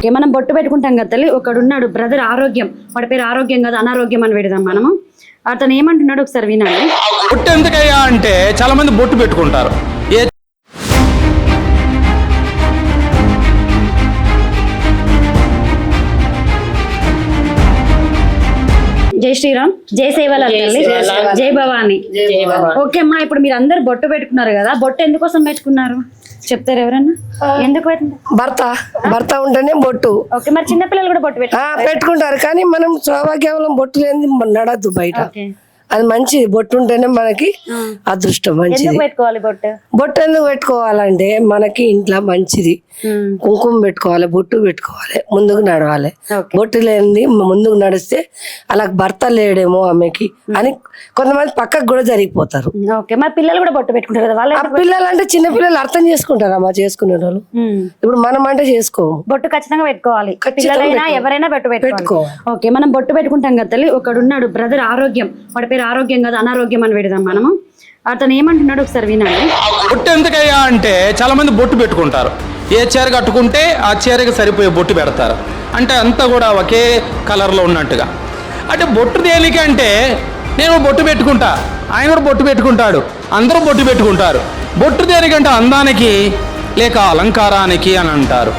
Okay మనం బొట్టు పెట్టుకుంటాం కదా తల్లి ఒకడున్నాడు బ్రదర్ ఆరోగ్యం. వాడి పేరు ఆరోగ్యం కదా అనారోగ్యం అని పెడదాం మనము. అతను ఏమంటున్నాడు ఒకసారి వినండి. బొట్టు ఎందుకయ్యా అంటే చాలా మంది బొట్టు పెట్టుకుంటారు. ఏ జై శ్రీరామ్. జై సేవల తల్లి. జై భవాని. ఓకే అమ్మా ఇప్పుడు మీరు అందరు బొట్టు పెట్టుకున్నారు కదా బొట్టు ఎందుకోసం పెట్టుకున్నారు? చెప్తారు ఎవరన్నా? ఎందుకు భర్త భర్త ఉంటేనే బొట్టు. ఓకే మరి చిన్నపిల్లలు కూడా బొట్టు పెట్టుకుంటారు కానీ మనం సౌభాగ్యం బొట్టు లేని నడద్దు బయట. అది మంచిది బొట్టు ఉంటేనే మనకి అదృష్టం మంచిది. పెట్టుకోవాలి బొట్టు? బొట్టు ఎందుకు పెట్టుకోవాలంటే మనకి ఇంట్లో మంచిది. కుంకుమ పెట్టుకోవాలి బొట్టు పెట్టుకోవాలి ముందుకు నడవాలి. బొట్టు లేనిది ముందుకు నడిస్తే అలా భర్త లేడేమో ఆమెకి అని కొంతమంది పక్కకు కూడా జరిగిపోతారు. మరి పిల్లలు కూడా బొట్టు పెట్టుకుంటారు కదా వాళ్ళు పిల్లలు అంటే చిన్న పిల్లలు అర్థం చేసుకుంటారు అమ్మా చేసుకునే వాళ్ళు. ఇప్పుడు మనం అంటే చేసుకోము. బొట్టు ఖచ్చితంగా పెట్టుకోవాలి. పిల్లలైనా. ఎవరైనా బొట్టు పెట్టుకోవాలి. పెట్టుకోవాలి. ఓకే. మనం బొట్టు పెట్టుకుంటాం కదా తల్లి ఒకడున్నాడు బ్రదర్ ఆరోగ్యం. వాడి పేరు ఆరోగ్యం కాదు అనారోగ్యం అని పెడదాం మనము. అతను ఏమంటున్నాడు ఒకసారి వినండి. బొట్టు ఎందుకయ్యా అంటే చాలా మంది బొట్టు పెట్టుకుంటారు. ఏ చీర కట్టుకుంటే ఆ చీరకి సరిపోయే బొట్టు పెడతారు. అంటే అంతా కూడా ఒకే కలర్లో ఉన్నట్టుగా. అంటే బొట్టు దేనికి అంటే నేను బొట్టు పెట్టుకుంటా ఆయన కూడా బొట్టు పెట్టుకుంటాడు అందరూ బొట్టు పెట్టుకుంటారు. బొట్టు దేనికంటే అందానికి లేక అలంకారానికి అని అంటారు.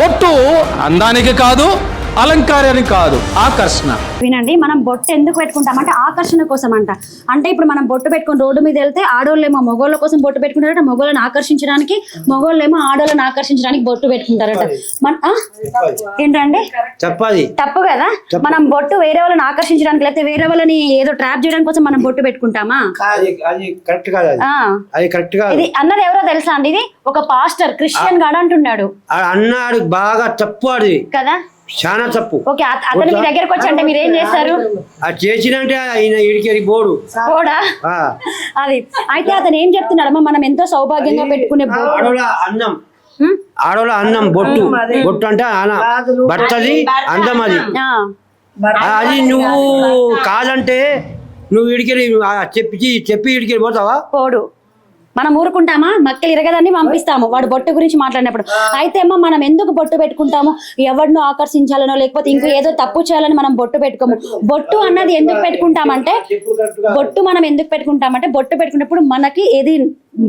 బొట్టు అందానికి కాదు అలంకారానికి కాదు ఆకర్షణ. వినండి మనం బొట్టు ఎందుకు పెట్టుకుంటాం అంటే ఆకర్షణ కోసం అంట అంటే ఇప్పుడు మనం బొట్టు పెట్టుకొని రోడ్డు మీద వెళ్తే ఆడోళ్ళేమో మగోళ్ళ కోసం బొట్టు పెట్టుకుంటారట మగోళ్ళని ఆకర్షించడానికి మగోళ్ళేమో ఆడోళ్ళని ఆకర్షించడానికి బొట్టు పెట్టుకుంటారట. మన? ఏంటండి? చెప్పాలి. తప్పు కదా? మనం బొట్టు వేరే వాళ్ళని ఆకర్షించడానికి లేకపోతే వేరే వాళ్ళని ఏదో ట్రాప్ చేయడానికి కోసం మనం బొట్టు పెట్టుకుంటామా? ఇది అన్నది ఎవరో తెలుసా అండి ఇది? ఒక పాస్టర్ క్రిస్టియన్ గాడు అంటున్నాడు. ఆ అన్నాడు బాగా తప్పు అది. కదా? చాలా తప్పు. ఓకే అత- అతను మీ దగ్గరకు వచ్చి అంటే మీరు ఏం చేస్తారు? అది చేసినంటే ఆయన ఇడికి బోడు. ఆ. అది. అయితే అతను ఏం చెప్తున్నాడమ్మా? మనం ఎంతో సౌభాగ్యంగా పెట్టుకునే బొట్టు ఆడోళ్ళ అందం బొట్టు. బొట్టు అంటే అన- భర్తది అందం అది అది. నువ్వు కాదంటే నువ్వు ఇడికి చెప్పి చెప్పి ఇడికి పోతావా? పోడు మనం ఊరుకుంటామా? మక్కలు ఇరగదని పంపిస్తాము. వాడు బొట్టు గురించి మాట్లాడినప్పుడు. అయితే అమ్మా మనం ఎందుకు బొట్టు పెట్టుకుంటాము? ఎవరినో ఆకర్షించాలనో లేకపోతే ఇంకో ఏదో తప్పు చేయాలని మనం బొట్టు పెట్టుకోము. బొట్టు అన్నది ఎందుకు పెట్టుకుంటామంటే బొట్టు మనం ఎందుకు పెట్టుకుంటామంటే బొట్టు పెట్టుకున్నప్పుడు మనకి ఏది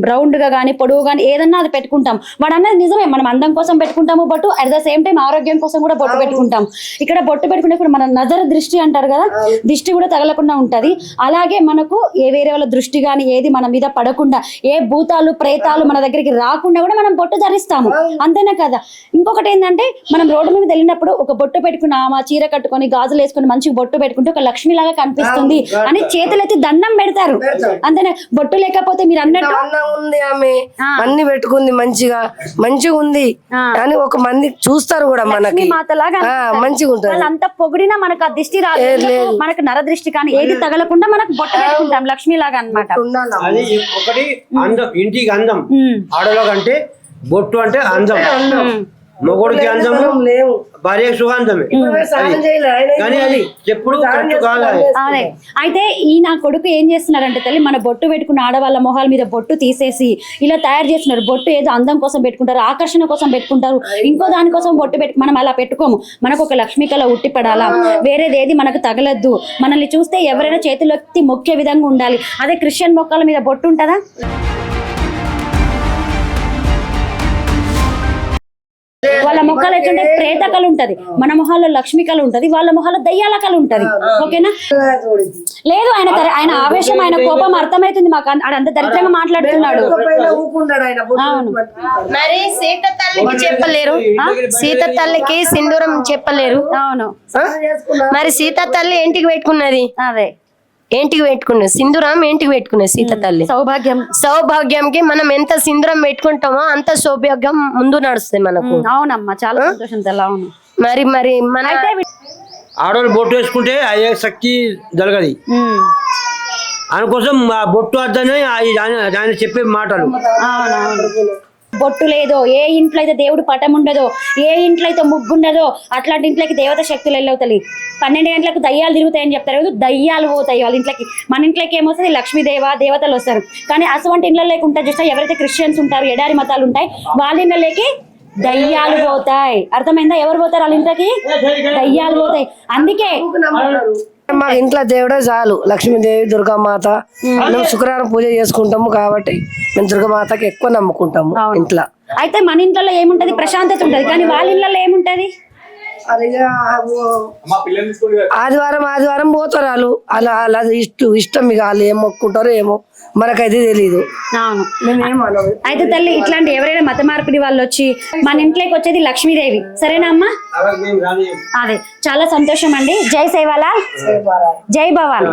రౌండ్గా కానీ పొడవు కానీ ఏదన్నా అది పెట్టుకుంటాం. వాడు అన్నది నిజమే మనం అందం కోసం పెట్టుకుంటాము బొట్టు అట్ ద సేమ్ టైం ఆరోగ్యం కోసం కూడా బొట్టు పెట్టుకుంటాం. ఇక్కడ బొట్టు పెట్టుకునేప్పుడు మన నజర దృష్టి అంటారు కదా దృష్టి కూడా తగలకుండా ఉంటది. అలాగే మనకు ఏ వేరే వాళ్ళ దృష్టి కానీ ఏది మన మీద పడకుండా ఏ భూతాలు ప్రేతాలు మన దగ్గరికి రాకుండా కూడా మనం బొట్టు ధరిస్తాము. అంతేనా కదా? ఇంకొకటి ఏంటంటే మనం రోడ్డు మీద వెళ్ళినప్పుడు ఒక బొట్టు పెట్టుకున్న ఆమె చీర కట్టుకొని గాజులు వేసుకొని మంచిగా బొట్టు పెట్టుకుంటే ఒక లక్ష్మిలాగా కనిపిస్తుంది అని చేతులెత్తి దండం పెడతారు. అంతేనా? బొట్టు లేకపోతే మీరు అన్నట్టు ఉంది ఆమె. అన్ని పెట్టుకుంది మంచిగా. మంచిగా ఉంది. అని ఒక మంది చూస్తారు కూడా మనకి. మంచిగా ఉంటుంది. వాళ్ళంతా పొగిడినా మనకు ఆ దిష్టి రాదు. మనకు నర దృష్టి కానీ ఏది తగలకుండా మనకు బొట్టు పెట్టుకుంటాం లక్ష్మి లాగా అనమాట అది ఒకటి అందం ఇంటికి అందం. ఆడలో కంటే బొట్టు అంటే అందం. మొగుడికి అందము లేవు. భార్య సుగంధమే. కానీ అది ఎప్పుడు అది. అయితే ఈ నా కొడుకు ఏం చేస్తున్నారంటే తల్లి మన బొట్టు పెట్టుకున్న ఆడవాళ్ళ మొహాల మీద బొట్టు తీసేసి ఇలా తయారు చేస్తున్నారు. బొట్టు ఏదో అందం కోసం పెట్టుకుంటారు ఆకర్షణ కోసం పెట్టుకుంటారు. ఇంకో దానికోసం బొట్టు పెట్టు మనం అలా పెట్టుకోము. మనకు ఒక లక్ష్మీ కళ ఉట్టి పడాలా వేరేది ఏది మనకు తగలద్దు. మనల్ని చూస్తే ఎవరైనా చేతులెత్తి మొక్కే విధంగా ఉండాలి. అదే క్రిస్టియన్ మొక్కల మీద బొట్టు ఉంటుందా? వాళ్ళ మొక్కలు ఎట్లుంటే ప్రేత కళ ఉంటది మన మొహాల్లో లక్ష్మీ కళ ఉంటది వాళ్ళ మొహాల్లో దయ్యాల కళ ఉంటది ఓకేనా? లేదు ఆయన ఆయన ఆవేశం ఆయన కోపం అర్థమైతుంది మాకు. ఆడ అంత దరిద్రంగా మాట్లాడుతున్నాడు. మరి సీత తల్లికి చెప్పలేరు? సీత తల్లికి సింధూరం చెప్పలేరు? అవును? మరి సీత తల్లి ఏంటికి పెట్టుకున్నది? అదే. ఏంటికి పెట్టుకున్నది? సింధూరం ఏంటికి పెట్టుకున్నది సీత తల్లి? సౌభాగ్యం. సౌభాగ్యంకి మనం ఎంత సింధూరం పెట్టుకుంటామో అంత సౌభాగ్యం ముందు నడుస్తుంది మనకు. అవునమ్మా చాలా సంతోషం అవును. మరి మరి మన ఆడవాళ్ళు బొట్టు వేసుకుంటే అయ్యే శక్తి జరగది. అందుకోసం ఆ బొట్టు అర్థమే ఆయన ఆయన చెప్పే మాటలు. అవునవును. బొట్టు లేదో ఏ ఇంట్లో అయితే దేవుడు పటం ఉండదో ఏ ఇంట్లో అయితే ముగ్గు ఉండదో అట్లాంటి ఇంట్లోకి దేవత శక్తులు వెళ్ళవుతాయి పన్నెండు గంటలకు దయ్యాలు తిరుగుతాయని చెప్తారు కదా దయ్యాలు పోతాయి వాళ్ళ ఇంట్లోకి. మన ఇంట్లోకి ఏమొస్తుంది? లక్ష్మీదేవ దేవతలు వస్తారు. కానీ అటువంటి ఇంట్లో లేకుంటే చూస్తే ఎవరైతే క్రిస్టియన్స్ ఉంటారు ఎడారి మతాలు ఉంటాయి వాళ్ళ ఇంట్లోకి దయ్యాలు పోతాయి. అర్థమైందా? ఎవరు పోతారు వాళ్ళ ఇంట్లోకి? దయ్యాలు పోతాయి. అందుకే మా ఇంట్లో దేవుడే చాలు. లక్ష్మీదేవి దుర్గామాత. మేము. శుక్రవారం పూజ చేసుకుంటాము కాబట్టి మేము దుర్గామాతకి ఎక్కువ నమ్ముకుంటాము ఇంట్లో. అయితే మన ఇంట్లో ఏముంటది? ప్రశాంతత ఉంటది. కానీ వాళ్ళ ఇళ్ళలో ఏముంటది? ఆదివారం ఆదివారం పోతారు వాళ్ళు. అలా అలా ఇష్టం ఇష్టం ఇక వాళ్ళు ఏం మొక్కుంటారో ఏమో మనకైతే తెలియదు అవును. అయితే తల్లి ఇట్లాంటి ఎవరైనా మత మార్పిడి వాళ్ళు వచ్చి మన ఇంట్లోకి వచ్చేది లక్ష్మీదేవి. సరేనా అమ్మా? అదే చాలా సంతోషం అండి. జై సేవాలాల్ జై మేము